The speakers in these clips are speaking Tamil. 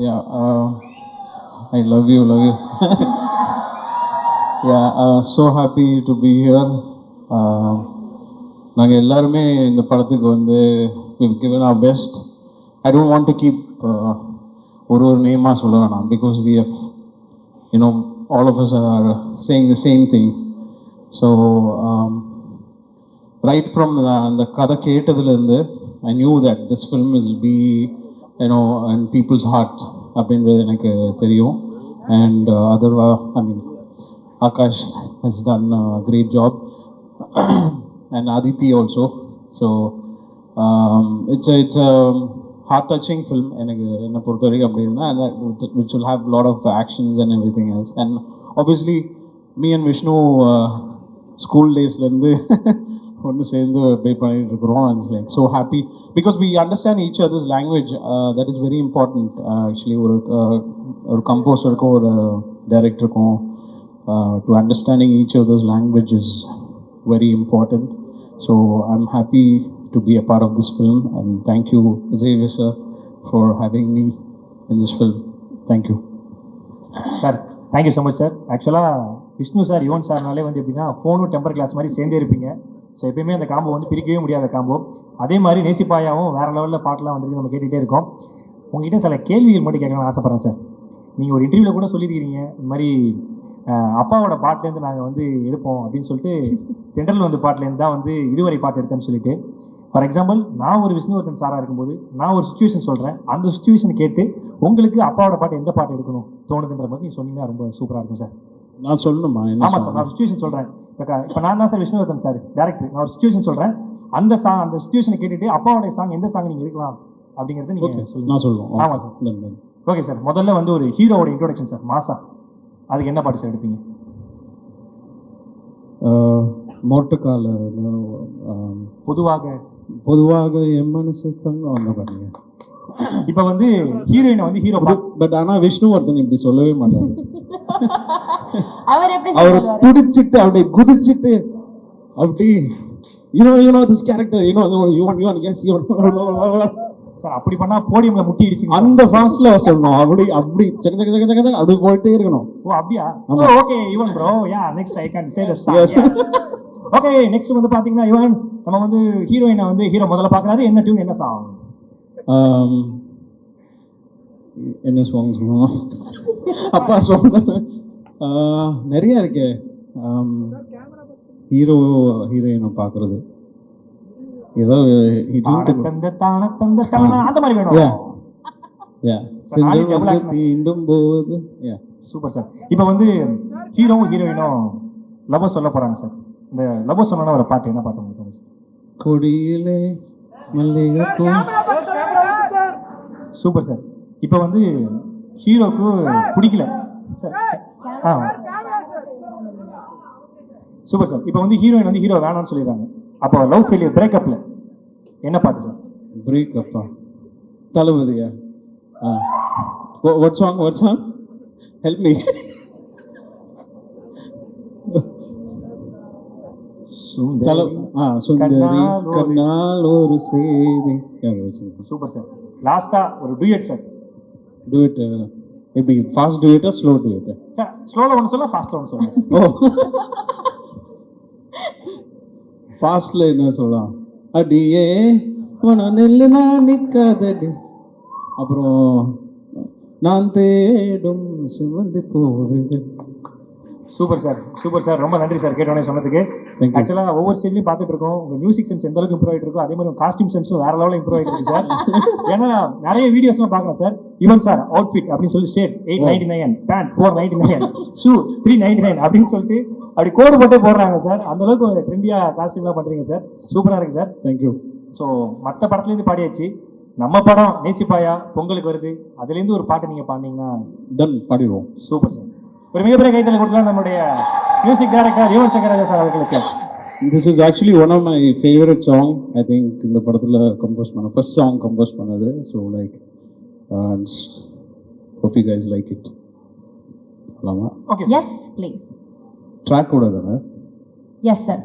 Yeah. Uh, I love you, love you. yeah, uh, so happy to be here. நாங்கள் எல்லாருமே இந்த படத்துக்கு வந்து we've given our best I don't want to keep ஒரு ஒரு நேமாக சொல்ல வேணாம் because we have you know all of us are saying the same thing so right from அந்த கதை கேட்டதுலேருந்து I knew that this film is be you know and people's heart அப்படின்றது எனக்கு தெரியும். And Atharva I mean Akash has done great job and Aditi also so it's it's heart touching film எனக்கு என்னை பொறுத்த வரைக்கும் அப்படின்னா which will have lot of actions and everything else and obviously me and Vishnu school டேஸ்லேருந்து ஒன்று சேர்ந்து ப்ளே பண்ணிட்டு இருக்கிறோம் it's like so happy because we understand each other's language that is very important actually uh uh, ஒரு கம்போசருக்கும் ஒரு டைரக்டருக்கும் to understanding each other's language is very important so I am happy to be a part of this film and thank you Xavier sir for having me in this film thank you sir thank you so much sir ஆக்சுவலாக விஷ்ணு சார் யுவன் சார்னாலே வந்து எப்படின்னா ஃபோனும் டெம்பர் கிளாஸ் மாதிரி சேர்ந்தே இருப்பீங்க. ஸோ எப்பயுமே அந்த காம்போ வந்து பிரிக்கவே முடியாத காம்போ அதே மாதிரி நேசிப்பாயாவும் வேறு லெவலில் பாட்டெலாம் வந்துருக்கு நம்ம கேட்டுகிட்டே இருக்கோம். உங்ககிட்ட சில கேள்விகள் மட்டும் கேட்கணும்னு ஆசைப்பட்றேன் சார். நீங்கள் ஒரு இன்டர்வியூவில் கூட சொல்லியிருக்கிறீங்க இந்த மாதிரி அப்பாவோட பாட்டுலேருந்து நாங்கள் வந்து எடுப்போம் அப்படின்னு சொல்லிட்டு தென்றல் வந்து பாட்டுலேருந்து தான் வந்து இதுவரை பாட்டு எடுத்தேன்னு சொல்லிட்டு. ஃபார் எக்ஸாம்பிள் நான் ஒரு விஷ்ணுவர்தன் சாராக இருக்கும்போது நான் ஒரு சுச்சுவேஷன் சொல்கிறேன் அந்த சுச்சுவேஷன் கேட்டு உங்களுக்கு அப்பாவோட பாட்டு எந்த பாட்டு எடுக்கணும் தோணுதுன்ற மாதிரி நீங்கள் சொன்னீங்கன்னா ரொம்ப சூப்பராக இருக்கும் சார். நான் சொல்லணுமா? ஆமாம் சார்? நான் சுச்சுவேஷன் சொல்கிறேன் இப்போ இப்போ நான் தான் சார் விஷ்ணுவர்தன் சார் டேரக்டர் நான் ஒரு சுச்சுவேஷன் சொல்கிறேன் அந்த சாங் அந்த சுச்சுவேஷனை கேட்டுட்டு அப்பாவோட சாங் எந்த சாங் நீங்கள் எடுக்கலாம் அப்படிங்கிறத நீங்கள் நான் சொல்லுவோம். ஆமாம் சார் ஓகே சார் முதல்ல வந்து ஒரு ஹீரோவோட இன்ட்ரோடக்ஷன் சார் மாசா அதுக்கு என்ன பாட்டு சார் எடுப்பீங்க? மோட்டுக்கால பொதுவாக பொதுவாக என் மனசு தங்கம். அந்த பாருங்க. இப்போ வந்து ஹீரோயினை வந்து ஹீரோ பட் ஆனா விஷ்ணுவர்தன் இப்படி சொல்லவே மாட்டாரு. அவர் எப்படி அவர் துடிச்சிட்டு அப்படியே குதிச்சிட்டு அப்படி you know you know this character you know you want you want guess you sir அப்படி பண்ணால் போடியமில் முட்டி இடிச்சு அந்த ஃபாஸ்ட்ல சொல்லணும். அப்படி அப்படி சக்க சக்க சக்க சக்க அப்படி போயிட்டே இருக்கணும். ஓ அப்படியா. Okay Yuvan bro yeah next I can say Yes. Okay next வந்து பாத்தீங்கன்னா யுவன் நம்ம வந்து ஹீரோயினை வந்து ஹீரோ முதல்ல பார்க்கறாரு என்ன டியூன் என்ன சாங் என்ன சாங் சொல்லணும் அப்பா சாங் நிறைய இருக்கே. ஹீரோ ஹீரோயினை பார்க்கறது ஏதோ. தீண்டும் போது. Yeah. சூப்பர் சார் இப்போ வந்து ஹீரோவும் ஹீரோயினும் லவ் சொல்ல போறாங்க சார் இந்த லவ் சொன்னா ஒரு பாட்டு என்ன பாட்டு உங்களுக்கு? கொடியிலே மல்லிகைப்பூ சூப்பர் சார். இப்போ வந்து ஹீரோக்கு பிடிக்கல. சார் ஆ. Super sir. இப்போ வந்து ஹீரோயின் வந்து ஹீரோ வேணாம்னு சொல்லிடுறாங்க. அப்போ லவ் ஃபெயிலியர் பிரேக்கப்ல என்ன பாட்டு சார்? பிரேக் அப்பா தளபதியா? What song what song help me Thala ஆ சுந்தரி கண்ணால் ஒரு- செய்தி சூப்பர் சார். லாஸ்டா ஒரு டூயட் சார். டூ இட் எப்படி? ஃபாஸ்ட் டூ இட்டா ஸ்லோ டூ இட்டா சார் ஸ்லோல ஒன்று சொல்ல ஃபாஸ்ட்ல ஒன்று சொல்லுங்க ஓ. ஃபாஸ்ட்ல என்ன சொல்லலாம்? அடியே உன நெல்லு நான் நிற்காதடி. அப்புறம் நான் தேடும் சிவந்து போகுது. சூப்பர் சார் சூப்பர் சார் ரொம்ப நன்றி சார் கேட்டோன்னே சொன்னதுக்கு. ஆக்சுவலாக ஒவ்வொரு சைட்லையும் பார்த்துட்டு இருக்கோம். உங்க மியூசிக் சென்ஸ் எந்த அளவுக்கு இம்ப்ரூவ் ஆகிட்டு இருக்கோ அதே மாதிரி காஸ்டியூம் சென்ஸும் வேற லெவலில் இம்ப்ரூவ் ஆகிட்டு இருக்கு சார் ஏன்னா நிறைய வீடியோஸ்லாம் பார்க்குறேன் சார் ஈவன் சார் அவுட்ஃபிட் அப்படின்னு சொல்லி shirt eight ninety nine pant four ninety nine shoe three ninety nine அப்படின்னு சொல்லிட்டு அப்படி கோடு போட்டே போடுறாங்க சார் அந்த அளவுக்கு ஒரு ட்ரெண்டியாக காஸ்டியூம்லாம் பண்ணுறீங்க சார் சூப்பராக இருக்கு சார் தேங்க்யூ ஸோ மற்ற படத்துலேருந்து பாடியாச்சு. நம்ம படம் நேசிப்பாயா? பொங்கலுக்கு வருது. அதுலேருந்து ஒரு பாட்டு நீங்கள் பாடினீங்கன்னா டன் பாடிடுவோம். சூப்பர் சார் ஒரு மிகப்பெரிய கைத்தலை கொடுக்கலாம் நம்முடைய music director Yuvan Shankar Raja sir அவர்களுக்கு. This is actually one of my favourite song I think இந்த படத்தில் கம்போஸ் பண்ண ஃபர்ஸ்ட் சாங் கம்போஸ் பண்ணது. So like hope you guys like it ஆமாம் ஓகே எஸ் ப்ளீஸ் ட்ராக் கூட தானே? Yes sir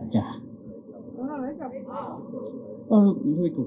cool.